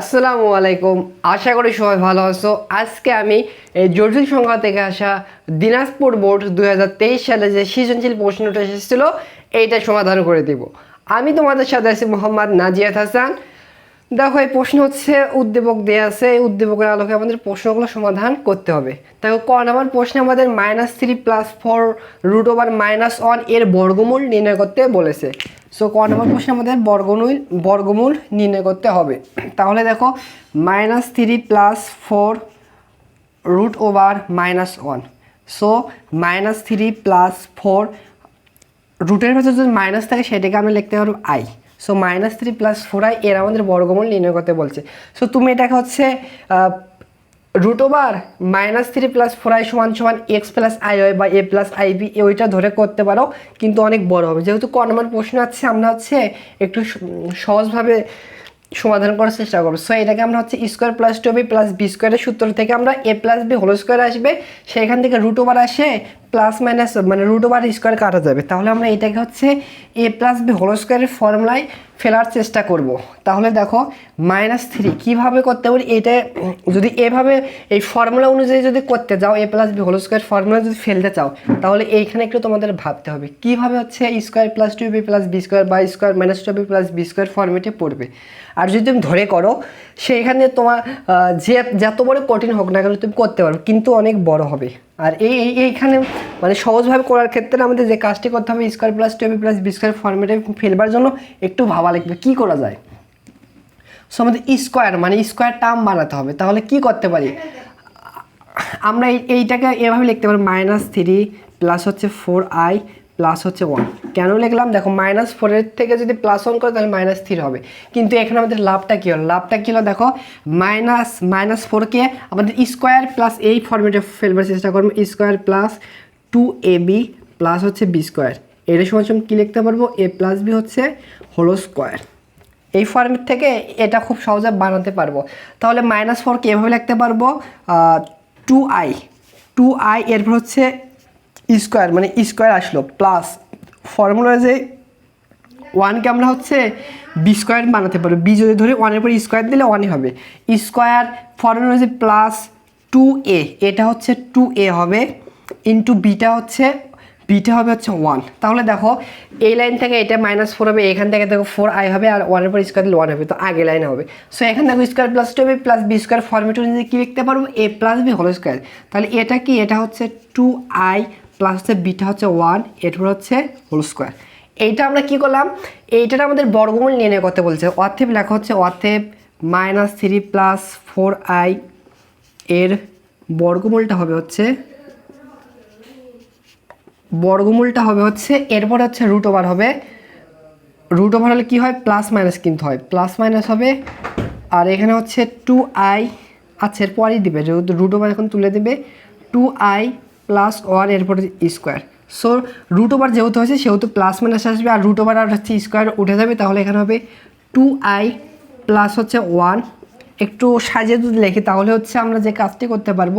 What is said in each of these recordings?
আসসালামু আলাইকুম। আশা করি সবাই ভালো আছো। আজকে আমি এই জটিল সংখ্যা থেকে আসা দিনাজপুর বোর্ড দু হাজার তেইশ সালে যে সৃজনশীল প্রশ্নটা এসেছিল, এইটা সমাধান করে দিব। আমি তোমাদের সাথে আছি মোহাম্মদ নাজিয়াত হাসান। দেখো, এই প্রশ্ন হচ্ছে, উদ্দীপক দেওয়া আছে, এই উদ্দীপকের আলোকে আমাদের প্রশ্নগুলো সমাধান করতে হবে। দেখো, ক নাম্বার প্রশ্নে আমাদের minus three plus four root over minus ওয়ানের বর্গমূল নির্ণয় করতে বলেছে। সো ক নাম্বার প্রশ্নে আমাদের বর্গমূল বর্গমূল নির্ণয় করতে হবে। তাহলে দেখো minus three plus four root over minus one so minus three plus four রুটের ভেতর যদি মাইনাস থাকে, সেটাকে আমরা লিখতে পারব i so minus three plus four i এর আমাদের বর্গমূল নির্ণয় করতে বলছে। সো তুমি এটাকে হচ্ছে root over minus three plus four i সমান সমান এক্স প্লাস আই ওয়াই বা এ প্লাস আই বি ওইটা ধরে করতে পারো, কিন্তু অনেক বড় হবে। যেহেতু ক নম্বর প্রশ্ন আছে, আমরা হচ্ছে একটু সহজভাবে সমাধান করার চেষ্টা করব। সো এটাকে আমরা হচ্ছে square plus two b plus b স্কোয়ারের সূত্র থেকে আমরা a plus b whole square আসবে। সেখান থেকে রুট ওভার আসে প্লাস মাইনাস মানে রুট ওভার স্কোয়ার কাটা যাবে। তাহলে আমরা এটাকে হচ্ছে এ প্লাস বি হোল স্কোয়ারের ফর্মুলায় ফেলার চেষ্টা করব। তাহলে দেখো মাইনাস থ্রি কীভাবে করতে পারি? এটা যদি এভাবে এই ফর্মুলা অনুযায়ী যদি করতে যাও a plus b whole square formula যদি ফেলতে চাও, তাহলে এইখানে একটু তোমাদের ভাবতে হবে, কীভাবে হচ্ছে square plus two b plus b square বা square minus two b plus b square ফর্মেটে পড়বে। আর যদি তুমি ধরে করো, সেইখানে তোমার যে, যত বড় কঠিন হোক না কেন, তুমি করতে পারো, কিন্তু অনেক বড় হবে। আর এই, এই- এইখানে মানে সহজভাবে করার ক্ষেত্রে আমাদের যে কাজটি করতে হবে square plus two plus b square ফর্মেটে ফেলবার জন্য একটু ভাবা লাগবে। কী করা যায়? সো আমাদের স্কোয়ার মানে স্কোয়ার টার্ম বানাতে হবে। তাহলে কি করতে পারি? আমরা এই, এইটাকে এভাবে লিখতে পারি মাইনাস থ্রি প্লাস হচ্ছে ফোর আই প্লাস হচ্ছে ওয়ান কেন লিখলাম? দেখো মাইনাস ফোরের থেকে যদি প্লাস ওয়ান করে, তাহলে মাইনাস থ্রি হবে। কিন্তু এখানে আমাদের লাভটা কী হলো? লাভটা কী হলো? দেখো মাইনাস মাইনাস ফোরকে আমাদের স্কোয়ার প্লাস এই ফর্মেটে ফেলবার চেষ্টা করব। Square plus two a b plus হচ্ছে বি স্কোয়ার এর সময় সময় কী লিখতে পারব? এ প্লাস বি হচ্ছে হোলো স্কোয়ার এই ফর্মেট থেকে এটা খুব সহজে বানাতে পারব। তাহলে মাইনাস ফোরকে এভাবে লিখতে পারব টু আই টু আই এরপর হচ্ছে স্কোয়ার মানে স্কোয়ার আসলো প্লাস ফর্মুলা যে ওয়ানকে আমরা হচ্ছে বি স্কোয়ার বানাতে পারব। বি যদি ধরে ওয়ানের পর স্কোয়ার দিলে ওয়ানই হবে। স্কোয়ার ফর্মুলা হচ্ছে প্লাস টু এ এটা হচ্ছে টু এ হবে ইন্টু বিটা হচ্ছে বিটা হবে হচ্ছে ওয়ান তাহলে দেখো, এই লাইন থেকে এটা মাইনাস ফোর হবে, এখান থেকে দেখো ফোর আই হবে আর ওয়ানের পর স্কোয়ার দিলে ওয়ান হবে, তো আগে লাইন হবে। সো এখান দেখো স্কোয়ার প্লাস টু হবে প্লাস বি স্কোয়ার ফর্মেট অনুযায়ী কী লিখতে পারব? A plus b whole square তাহলে এটা কি? এটা হচ্ছে টু আই প্লাস হচ্ছে বিটা হচ্ছে ওয়ান এরপর হচ্ছে হোল স্কোয়ার এইটা আমরা কি করলাম? এইটার আমাদের বর্গমূল নিয়ে নির্ণয় করতে বলছে। অর্থেব লেখা হচ্ছে অর্থেব minus three plus four i এর বর্গমূলটা হবে হচ্ছে, বর্গমূলটা হবে হচ্ছে, এরপর হচ্ছে রুট ওভার হবে। রুট ওভার হলে কী হয়? প্লাস মাইনাস কিন্তু হয়। প্লাস মাইনাস হবে, আর এখানে হচ্ছে টু আই আচ্ছা এরপরই দিবে। যেহেতু রুট ওভার এখন তুলে দেবে টু আই প্লাস ওয়ান এরপর স্কোয়ার সো রুট ওভার যেহেতু হয়েছে সেহেতু প্লাস মাইনাস আসবে, আর রুট ওভার আর হচ্ছে স্কোয়ার উঠে যাবে, তাহলে এখানে হবে টু আই প্লাস হচ্ছে ওয়ান একটু সাজিয়ে যদি লিখি, তাহলে হচ্ছে আমরা যে কাজটি করতে পারব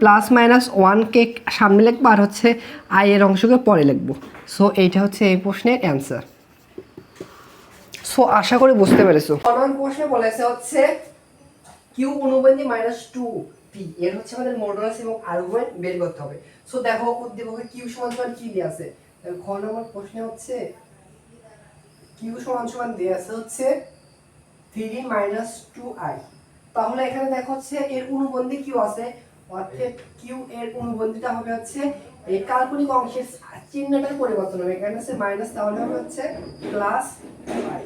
প্লাস মাইনাস ওয়ানকে সামনে লিখব, আর হচ্ছে আই এর অংশকে পরে লিখব। সো এইটা হচ্ছে এই প্রশ্নের অ্যান্সার সো আশা করি বুঝতে পেরেছ। প্রশ্নে বলেছে হচ্ছে কিউ অনুবন্ধী মাইনাস টু পি এর হচ্ছে আমাদের মডুলাস এবং আর্গুমেন্ট বের করতে হবে। সো দেখো উদ্দীপকে কিউ সমান সমান কি দিয়ে আছে? খ নম্বর প্রশ্নে হচ্ছে কিউ সমান সমান দিয়ে আছে হচ্ছে থ্রি মাইনাস টু আই তাহলে এখানে দেখো হচ্ছে এর অনুবন্ধী কিউ আছে, অর্থাৎ কিউ এর অনুবন্ধীটা হবে হচ্ছে এই কাল্পনিক অংশের চিহ্নটার পরিবর্তন হবে। এখানে আছে মাইনাস তাহলে হবে হচ্ছে প্লাস আই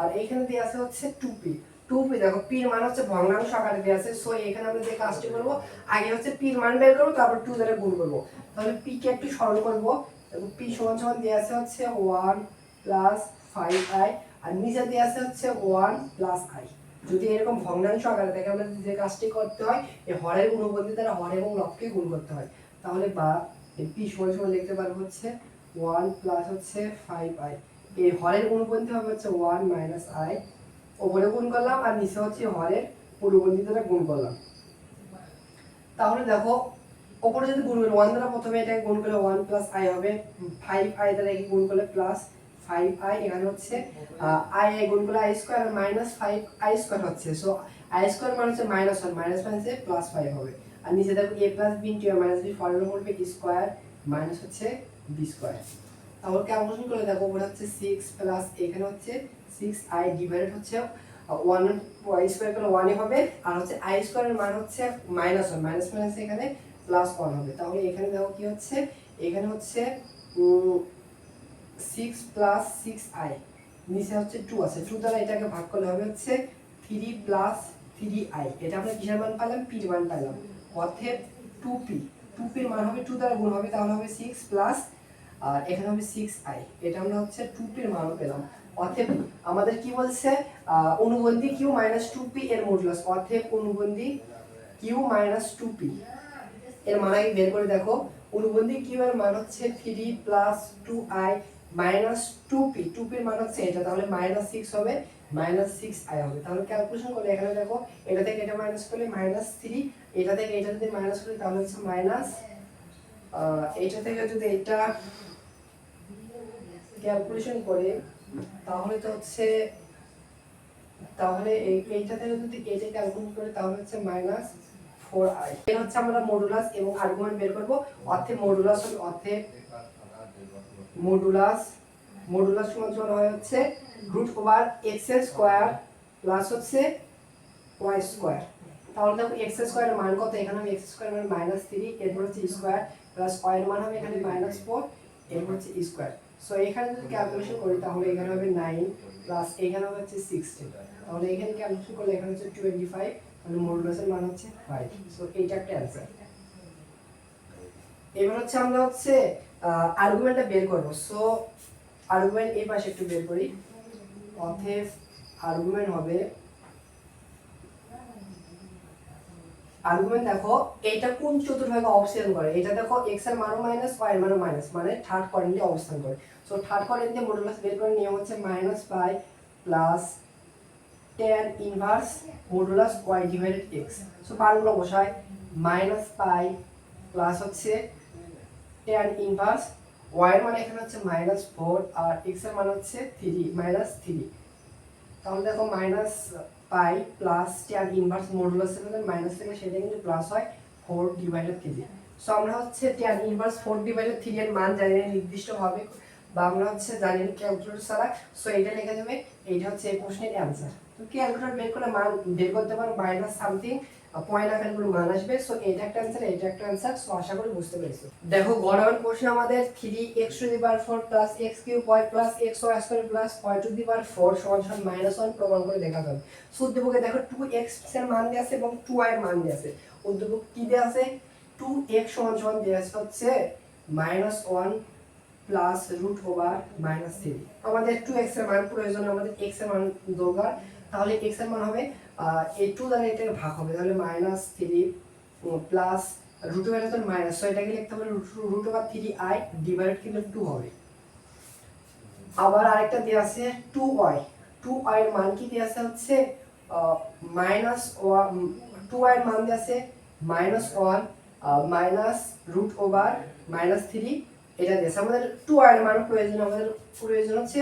আর এইখানে দিয়ে আছে হচ্ছে টু পি টু পি দেখো, পির মান হচ্ছে ভগ্নাংশ আকারে দিয়ে আছে। সো এখানে আমরা যে কাজটি করব, আগে হচ্ছে পির মান বের করব, তারপর টু দ্বারা গুণ করব। তাহলে পি কে একটু সরল করব। দেখো, পি সমান সমান দিয়ে আছে হচ্ছে ওয়ান প্লাস ফাইভ আই আর নিচে দিয়ে আছে হচ্ছে ওয়ান প্লাস আই যদি এরকম ভগ্নাংশ আকারে থাকে আমরা যে কাজটি করতে হয় এই হরের অনুবন্ধী দ্বারা হর এবং লবকে গুণ করতে হয়। তাহলে বা পি সমান সমান লিখতে পারব হচ্ছে ওয়ান প্লাস হচ্ছে ফাইভ আই এই হরের অনুবন্ধী হবে হচ্ছে ওয়ান মাইনাস আই ওপরে গুণ করলাম আর নিচে হচ্ছে হরের অনুবন্ধী দ্বারা গুণ করলাম। তাহলে দেখো, ওপরে যদি গুণ করি ওয়ান দ্বারা প্রথমে এটাকে গুণ করলে ওয়ান প্লাস আই হবে ফাইভ আই দ্বারা একে গুণ করলে প্লাস ফাইভ আই এখানে হচ্ছে আই আই গুণগুলো আই স্কোয়ার আর মাইনাস ফাইভ আই স্কোয়ার হচ্ছে। সো আই স্কোয়ার মানে হচ্ছে মাইনাস ওয়ান মাইনাস মাইনাসে প্লাস ফাইভ হবে। আর নিচে দেখো a plus b into minus b formula করবে স্কোয়ার মাইনাস হচ্ছে বি স্কোয়ার তাহলে ক্যালকুলেশন করে দেখো ওটা হচ্ছে সিক্স প্লাস এখানে হচ্ছে সিক্স আই ডিভাইডেড হচ্ছে ওয়ান আই স্কোয়ার করলে ওয়ানই হবে, আর হচ্ছে আই স্কোয়ারের মান হচ্ছে মাইনাস ওয়ান মাইনাস মাইনাস এখানে প্লাস ওয়ান হবে। তাহলে এখানে দেখো কি হচ্ছে, এখানে হচ্ছে সিক্স প্লাস সিক্স আই নিচে হচ্ছে টু আছে। টু দ্বারা এটাকে ভাগ করলে হবে হচ্ছে থ্রি প্লাস থ্রি আই এটা আমরা কিসের মান পেলাম পির মান পেলাম অর্থের টু পি টু পির মান হবে টু দ্বারা গুণ হবে, তাহলে হবে সিক্স প্লাস আর এখানে হবে সিক্স আই এটা আমরা হচ্ছে টু পির মানও পেলাম। অর্থের আমাদের কি বলছে? অনুবন্ধী কিউ মাইনাস টু পি এর মডুলাস অর্থের অনুবন্ধী কিউ মাইনাস টু পি এর মান আগে বের করে দেখো। অনুবন্ধী কিউ এর মান হচ্ছে three plus two i minus two p two পির মান হচ্ছে এটা, তাহলে মাইনাস সিক্স হবে মাইনাস সিক্স আই হবে। তাহলে ক্যালকুলেশন করলে এখানে দেখো, এটা থেকে এটা মাইনাস করলে মাইনাস থ্রি এটা থেকে এটা যদি মাইনাস করি তাহলে হচ্ছে মাইনাস এটা থেকে যদি এটা ক্যালকুলেশন করে তাহলে তো হচ্ছে, তাহলে এই, এইটা থেকে যদি এইটা ক্যালকুলেট করে, তাহলে হচ্ছে মাইনাস ফোর আই এটা হচ্ছে আমরা মডুলাস এবং আর্গুমেন্ট বের করব। অর্থে মডুলাস হবে অর্থে মডুলাস মডুলাস সমান সমান হয় হচ্ছে root over x square plus হচ্ছে ওয়াই স্কোয়ার তাহলে দেখো এক্স স্কোয়ারের মান কত? এখানে হবে এক্স স্কোয়ার মানে মাইনাস থ্রি এরপর হচ্ছে স্কোয়ার প্লাস ওয়াই এর মান হবে এখানে মাইনাস ফোর এরপর হচ্ছে স্কোয়ার সো এখানে যদি ক্যালকুলেশন করি, তাহলে এখানে হবে নাইন প্লাস এখানে হচ্ছে সিক্সটিন তাহলে এখানে ক্যালকুলেশন করলে এখানে হচ্ছে টোয়েন্টি ফাইভ তাহলে মডুলাসের মান হচ্ছে ফাইভ সো এইটা একটা অ্যান্সার এবার হচ্ছে আমরা হচ্ছে আর্গুমেন্টটা বের করব। সো আর্গুমেন্ট এই পাশে একটু বের করি। অতএব আর্গুমেন্ট হবে আর্গুমেন্ট দেখো, এইটা কোন চতুর্ভাগে অবস্থান করে? এটা দেখো x এর মানও মাইনাস y এর মানও মাইনাস মানে থার্ড কোয়াড্রেন্টে অবস্থান করে। সো থার্ড কোয়াড্রেন্টে মডুলাস বের করে নিয়ম হচ্ছে minus pi plus tan inverse modulus y divided x so পারগুলো বসায় মাইনাস পাই প্লাস হচ্ছে tan ইনভার্স এর মানে এখানে হচ্ছে মাইনাস ফোর আর এর মান হচ্ছে থ্রি মাইনাস থ্রি তাহলে দেখো minus pi plus tan inverse modulus থেকে মাইনাস থেকে সেটা কিন্তু প্লাস হয় ফোর ডিভাইডেড থ্রি সো আমরা হচ্ছে tan inverse four divided three এর মান জানি নির্দিষ্টভাবে বা আমরা হচ্ছে জানি না ক্যালকুলেটর ছাড়া সো এটা লেখা যাবে এইটা হচ্ছে এই প্রশ্নের অ্যান্সার তো ক্যালকুলেটর বের করলে মান, বের করতে পারো মাইনাস সামথিং পয়েন্ট আকারে কোনো মান আসবে সো এটা একটা অ্যান্সার এটা একটা অ্যান্সার সো আশা করি বুঝতে পেরেছ। দেখো গড়াবার প্রশ্ন আমাদের three x to the power four plus x q y plus x y square plus y to the power four সমান সমান মাইনাস ওয়ান প্রমাণ করে দেখাতে হবে সো উদ্দীপকে দেখো টু এক্সের মান দেওয়া আছে এবং টু ওয়াই এর মান দেওয়া আছে। উদ্দীপক কি দেওয়া আছে? টু এক্স সমান সমান দেওয়া হচ্ছে minus one plus root over minus three আমাদের টু এক্সের মান প্রয়োজন, আমাদের এক্সের মান দরকার। তাহলে এক্সের মান হবে এই টু দ্বারা এটাকে ভাগ হবে। তাহলে minus three plus root over তো মাইনাস সো এটাকে লিখতে হবে root over three i divide কিন্তু টু হবে। আবার আরেকটা দেওয়া আছে টু ওয়াই টু ওয়াই এর মান কি দেওয়া আছে হচ্ছে মাইনাস টু ওয়াই এর মান দেওয়া আছে minus one minus root over minus three এটা দিয়েছে। আমাদের টু ওয়াই এর মান প্রয়োজন, আমাদের প্রয়োজন হচ্ছে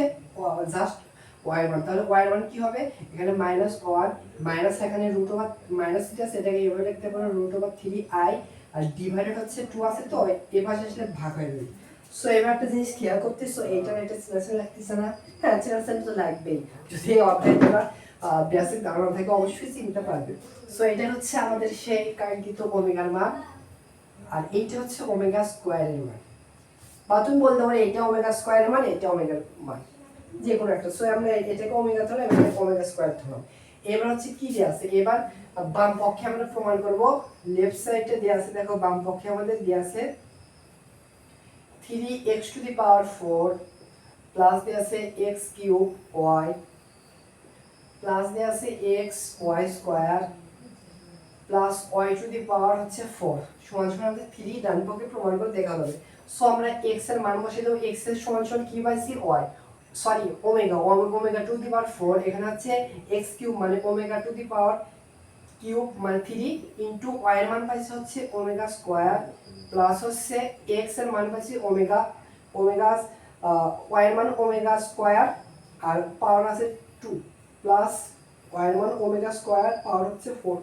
জাস্ট ওয়াই মান। তাহলে ওয়াই এর মান কি হবে? এখানে মাইনাস ওয়ান মাইনাস এখানে রুট ওভার মাইনাস থ্রি আছে, এটাকে এভাবে লিখতে পারো root over three I R divided হচ্ছে টু আছে তো, এ পাশে আসলে ভাগ হয়ে যাবে। সো এবার একটা জিনিস খেয়াল করতেছো, এইটা এটা সিলেকশন লাগতেছে না। হ্যাঁ সিলেকশন তো লাগবেই। যদি এই অধ্যায়টা বেসিক ধারণা থেকে অবশ্যই চিনতে পারবে। সো এটা হচ্ছে আমাদের সেই কাঙ্ক্ষিত ওমেগার মান, আর এইটা হচ্ছে ওমেগা স্কোয়ারের মান। বা তুমি বলতে পারো এটা ওমেগা স্কোয়ারের মান, এটা ওমেগার মান। যে কোনো একটা। সো আমরা এটাকে ওমেগা ধরলাম এটাকে ওমেগা স্কোয়ার ধরলাম। এবার হচ্ছে কি দেওয়া আছে? এবার বাম পক্ষে আমরা প্রমাণ করব। লেফট সাইডে দেওয়া আছে, দেখো, বাম পক্ষে আমাদের দেওয়া আছে three X to the power four plus দেওয়া আছে এক্স কিউব ওয়াই প্লাস দেওয়া আছে X Y square plus Y to the power হচ্ছে ফোর সমান সমান আমাদের থ্রি ডান পক্ষে প্রমাণ করে দেখা যাবে সো আমরা এক্সের মান বসিয়ে দেবো এক্সের সমান সমান কি C Y sorry omega omega to the power four এখানে হচ্ছে এক্স কিউব মানে omega to the power cube মানে থ্রি ইন্টু ওয়াই এর মান পাইছে হচ্ছে ওমেগা স্কোয়ার প্লাস হচ্ছে এক্সের মান পাইছি ওমেগা ওমেগা ওয়াই এর মান ওমেগা স্কোয়ার আর পাওয়ার আছে টু প্লাস ওয়াই এর মান ওমেগা স্কোয়ার পাওয়ার হচ্ছে ফোর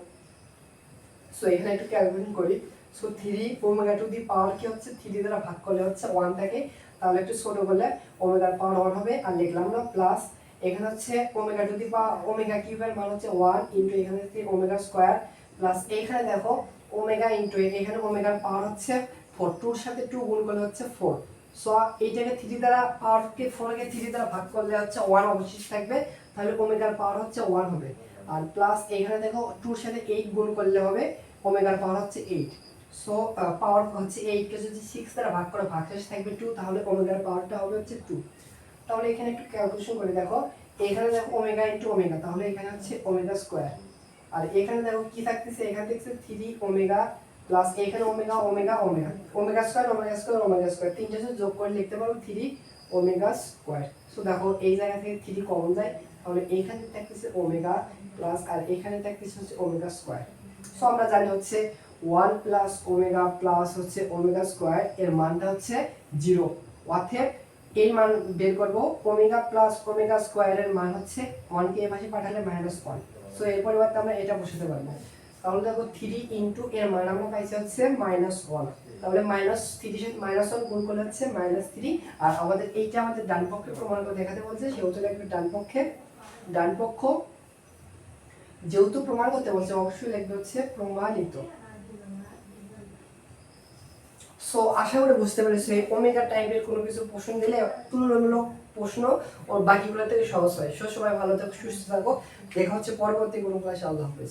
সো এখানে একটু ক্যালকুলেশন করি। So three omega to the power কি হচ্ছে? থ্রি দ্বারা ভাগ করলে হচ্ছে ওয়ান থাকে। তাহলে একটু ছোট করলে ওমেগার পাওয়ার ওয়ান হবে। আর লিখলাম না প্লাস এখানে হচ্ছে ওমেগা টু দি পা ওমেগা কিউবের মান হচ্ছে ওয়ান ইন্টু এখানে ওমেগা স্কোয়ার প্লাস এইখানে দেখো ওমেগা ইন্টু এখানে ওমেগার পাওয়ার হচ্ছে ফোর টুর সাথে টু গুণ করলে হচ্ছে ফোর সো এইটাকে থ্রি দ্বারা পাওয়ারকে ফোরকে থ্রি দ্বারা ভাগ করলে হচ্ছে ওয়ান অবশিষ্ট থাকবে। তাহলে ওমেগার পাওয়ার হচ্ছে ওয়ান হবে। আর প্লাস এখানে দেখো টুর সাথে এইট গুণ করলে হবে ওমেগার পাওয়ার হচ্ছে এইট সো পাওয়ার হচ্ছে এইটকে যদি সিক্স দ্বারা ভাগ করে ভাগশেষ থাকবে টু তাহলে ওমেগার পাওয়ারটা হবে হচ্ছে টু তাহলে এখানে একটু ক্যালকুলেশন করে দেখো। এখানে দেখো ওমেগা ইন্টু ওমেগা তাহলে এখানে হচ্ছে ওমেগা স্কোয়ার আর এখানে দেখো কি থাকতেছে? এখানে দেখছে থ্রি ওমেগা প্লাস এখানে omega omega omega omega square omega square omega square তিনটে যোগ করে লিখতে পারব থ্রি ওমেগা স্কোয়ার সো দেখো এই জায়গা থেকে থ্রি কমন যায়। তাহলে এইখানে থাকতেছে ওমেগা প্লাস আর এখানে থাকতেছে হচ্ছে ওমেগা স্কোয়ার সো আমরা জানি হচ্ছে ওয়ান প্লাস ওমেগা প্লাস হচ্ছে ওমেগা স্কোয়ার, এর মানটা হচ্ছে জিরো। অর্থাৎ এই মান বের করব, ওমেগা প্লাস ওমেগা স্কোয়ারের মান হচ্ছে ওয়ানকে এ পাশে পাঠালে মাইনাস ওয়ান সো এর পরিবর্তে আমরা এটা বসাতে পারব। তাহলে দেখো থ্রি ইন্টু এর মান আমরা পাইছি হচ্ছে মাইনাস ওয়ান তাহলে মাইনাস থ্রি সাথে মাইনাস ওয়ান গুণ করলে হচ্ছে মাইনাস থ্রি আর আমাদের এইটা আমাদের ডান পক্ষে প্রমাণ করে দেখাতে বলছে, সেহেতু লিখবে ডান পক্ষে, ডান পক্ষ যেহেতু প্রমাণ করতে বলছে, অবশ্যই লিখবে হচ্ছে প্রমাণিত। সো আশা করে বুঝতে পেরেছি ওমেগা টাইপের কোনো কিছু প্রশ্ন দিলে তুলনামূলক প্রশ্ন ওর বাকিগুলো থেকে সহজ হয়। সো সবাই ভালো থাকো, সুস্থ থাকো। দেখা হচ্ছে পরবর্তী কোনো ক্লাসে আল্লাহ হাফেজ।